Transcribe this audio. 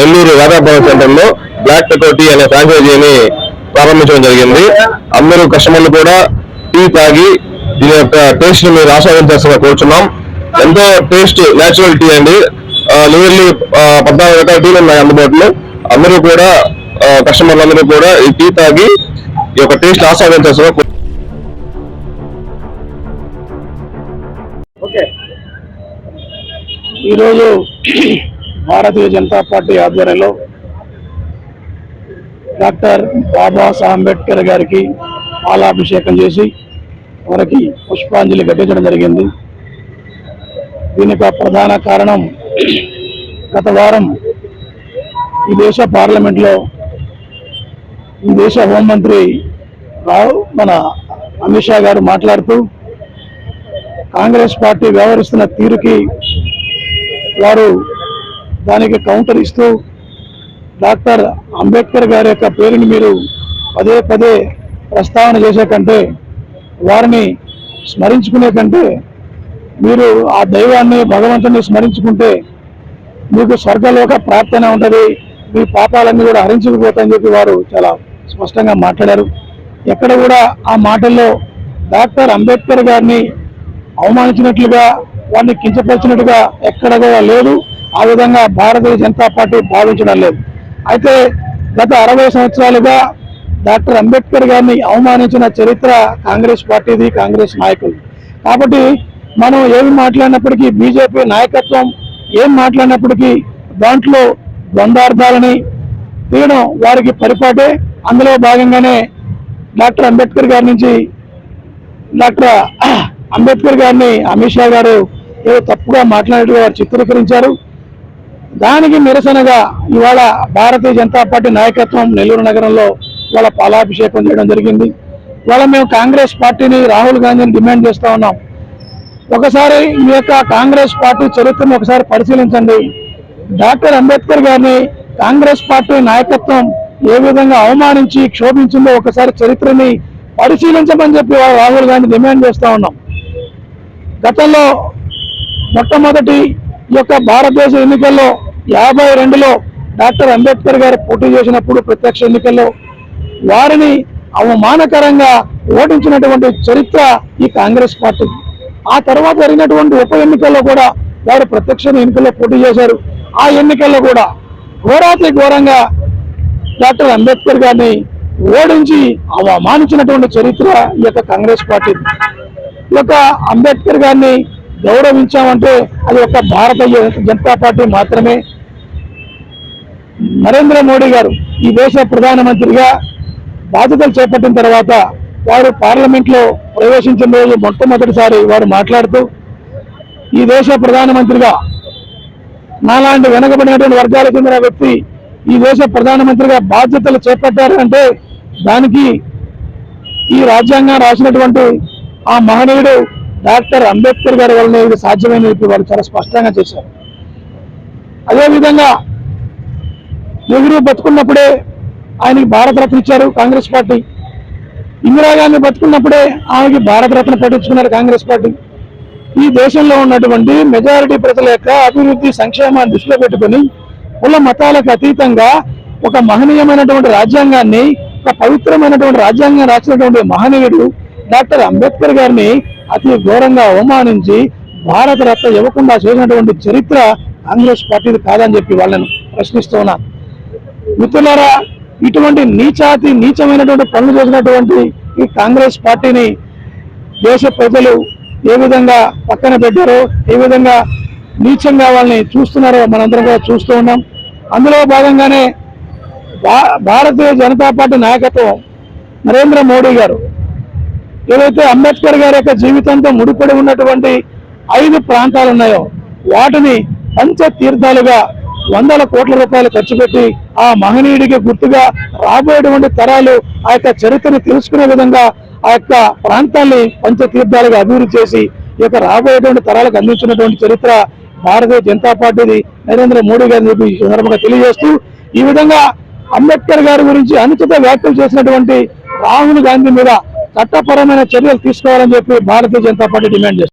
నెల్లూరు రాధాపురం సెంటర్లో black టెకో tea అనే ఫ్రాంచైజీని ప్రారంభించడం జరిగింది. అందరూ కస్టమర్లు కూడా టీ తాగి దీని యొక్క టేస్ట్ని మీరు ఆస్వాదించాల్సిన కోరుచున్నాం. ఎంతో టేస్ట్ నేచురల్ టీ అండి. నియర్లీ పద్నాలుగు రకాల టీలు ఉన్నాయి అందుబాటులో. అందరూ కూడా కస్టమర్లు అందరూ కూడా ఈ టీ తాగి ఈ యొక్క టేస్ట్ ఆస్వాదించాల్సిన ఈరోజు భారతీయ జనతా పార్టీ ఆధ్వర్యంలో డాక్టర్ బాబాసాహెబ్ అంబేద్కర్ గారికి పాలాభిషేకం చేసి వారికి పుష్పాంజలి ఘటించడం జరిగింది. దీనికి ప్రధాన కారణం గత వారం ఈ దేశ పార్లమెంట్లో ఈ దేశ హోంమంత్రి రావు మన అమిత్ షా గారు మాట్లాడుతూ కాంగ్రెస్ పార్టీ వ్యవహరిస్తున్న తీరుకి వారు దానికి కౌంటర్ ఇస్తూ డాక్టర్ అంబేద్కర్ గారి యొక్క పేరుని మీరు పదే పదే ప్రస్తావన చేసే కంటే వారిని స్మరించుకునే కంటే మీరు ఆ దైవాన్ని భగవంతుని స్మరించుకుంటే మీకు స్వర్గలోక ప్రార్థన ఉంటుంది మీ పాపాలన్నీ కూడా హరించుకుపోతాయని చెప్పి వారు చాలా స్పష్టంగా మాట్లాడారు. ఎక్కడ కూడా ఆ మాటల్లో డాక్టర్ అంబేద్కర్ గారిని అవమానించినట్లుగా వారిని కించపరిచినట్టుగా ఎక్కడ కూడా లేదు. ఆ విధంగా భారతీయ జనతా పార్టీ భావించడం లేదు. అయితే గత అరవై సంవత్సరాలుగా డాక్టర్ అంబేద్కర్ గారిని అవమానించిన చరిత్ర కాంగ్రెస్ పార్టీది కాంగ్రెస్ నాయకులు. కాబట్టి మనం ఏమి మాట్లాడినప్పటికీ బీజేపీ నాయకత్వం ఏం మాట్లాడినప్పటికీ దాంట్లో ద్వందార్థాలని తీయడం వారికి పరిపాటే. అందులో భాగంగానే డాక్టర్ అంబేద్కర్ గారి నుంచి డాక్టర్ అంబేద్కర్ గారిని అమిత్ షా గారు ఏదో తప్పుగా మాట్లాడినట్టుగా వారు చిత్రీకరించారు. దానికి నిరసనగా ఇవాళ భారతీయ జనతా పార్టీ నాయకత్వం నెల్లూరు నగరంలో ఇవాళ పాలాభిషేకం చేయడం జరిగింది. ఇవాళ మేము కాంగ్రెస్ పార్టీని రాహుల్ గాంధీని డిమాండ్ చేస్తూ ఉన్నాం. ఒకసారి మీ యొక్క కాంగ్రెస్ పార్టీ చరిత్రను ఒకసారి పరిశీలించండి. డాక్టర్ అంబేద్కర్ గారిని కాంగ్రెస్ పార్టీ నాయకత్వం ఏ విధంగా అవమానించి క్షోభించిందో ఒకసారి చరిత్రని పరిశీలించమని చెప్పి రాహుల్ గాంధీ డిమాండ్ చేస్తూ ఉన్నాం. గతంలో మొట్టమొదటి ఈ యొక్క భారతదేశ ఎన్నికల్లో యాభై రెండులో డాక్టర్ అంబేద్కర్ గారు పోటీ చేసినప్పుడు ప్రత్యక్ష ఎన్నికల్లో వారిని అవమానకరంగా ఓడించినటువంటి చరిత్ర ఈ కాంగ్రెస్ పార్టీ. ఆ తర్వాత జరిగినటువంటి ఉప ఎన్నికల్లో కూడా వారు ప్రత్యక్ష ఎన్నికల్లో పోటీ చేశారు. ఆ ఎన్నికల్లో కూడా ఘోరాతి ఘోరంగా డాక్టర్ అంబేద్కర్ గారిని ఓడించి అవమానించినటువంటి చరిత్ర ఈ యొక్క కాంగ్రెస్ పార్టీ. ఈ యొక్క అంబేద్కర్ గారిని గౌరవించామంటే అది ఒక భారతీయ జనతా పార్టీ మాత్రమే. నరేంద్ర మోడీ గారు ఈ దేశ ప్రధానమంత్రిగా బాధ్యతలు చేపట్టిన తర్వాత వారు పార్లమెంట్లో ప్రవేశించిన రోజు మొట్టమొదటిసారి వారు మాట్లాడుతూ ఈ దేశ ప్రధానమంత్రిగా నాలాంటి వెనకబడినటువంటి వర్గాలకు చెందిన వ్యక్తి ఈ దేశ ప్రధానమంత్రిగా బాధ్యతలు చేపట్టారు అంటే దానికి ఈ రాజ్యాంగం రాసినటువంటి ఆ మహనీయుడు డాక్టర్ అంబేద్కర్ గారి వలన ఇది సాధ్యమైనది వారు చాలా స్పష్టంగా చేశారు. అదేవిధంగా నెహ్రూ బతుకున్నప్పుడే ఆయనకి భారతరత్న ఇచ్చారు కాంగ్రెస్ పార్టీ. ఇందిరాగాంధీ బతుకున్నప్పుడే ఆమెకి భారతరత్న పట్టించుకున్నారు కాంగ్రెస్ పార్టీ. ఈ దేశంలో ఉన్నటువంటి మెజారిటీ ప్రజల యొక్క అభివృద్ధి సంక్షేమాన్ని దృష్టిలో పెట్టుకుని కుల మతాలకు అతీతంగా ఒక మహనీయమైనటువంటి రాజ్యాంగాన్ని ఒక పవిత్రమైనటువంటి రాజ్యాంగం రాసినటువంటి మహనీయుడు డాక్టర్ అంబేద్కర్ గారిని అతి ఘోరంగా అవమానించి భారత రత్న ఇవ్వకుండా చేసినటువంటి చరిత్ర కాంగ్రెస్ పార్టీది కాదని చెప్పి వాళ్ళను ప్రశ్నిస్తున్నా మిత్రులారా ఇటువంటి నీచాతి నీచమైనటువంటి పనులు చేసినటువంటి ఈ కాంగ్రెస్ పార్టీని దేశ ప్రజలు ఏ విధంగా పక్కన పెట్టారో ఏ విధంగా నీచంగా వాళ్ళని చూస్తున్నారో మనందరం కూడా చూస్తూ ఉన్నాం. అందులో భాగంగానే భా- భారతీయ జనతా పార్టీ నాయకత్వం నరేంద్ర మోడీ గారు ఏదైతే అంబేద్కర్ గారి యొక్క జీవితంతో ముడిపడి ఉన్నటువంటి ఐదు ప్రాంతాలు ఉన్నాయో వాటిని పంచ తీర్థాలుగా వందల కోట్ల రూపాయలు ఖర్చు పెట్టి ఆ మహనీయుడికి గుర్తుగా రాబోయేటువంటి తరాలు ఆ యొక్క చరిత్రను తెలుసుకునే విధంగా ఆ యొక్క ప్రాంతాన్ని పంచ తీర్థాలుగా అభివృద్ధి చేసి ఈ యొక్క రాబోయేటువంటి తరాలకు అందించినటువంటి చరిత్ర భారతీయ జనతా పార్టీది నరేంద్ర మోడీ గారిని చెప్పి సందర్భంగా తెలియజేస్తూ ఈ విధంగా అంబేద్కర్ గారి గురించి అనుచిత వ్యాఖ్యలు చేసినటువంటి రాహుల్ గాంధీ మీద చట్టపరమైన చర్యలు తీసుకోవాలని చెప్పి భారతీయ జనతా పార్టీ డిమాండ్ చేస్తుంది.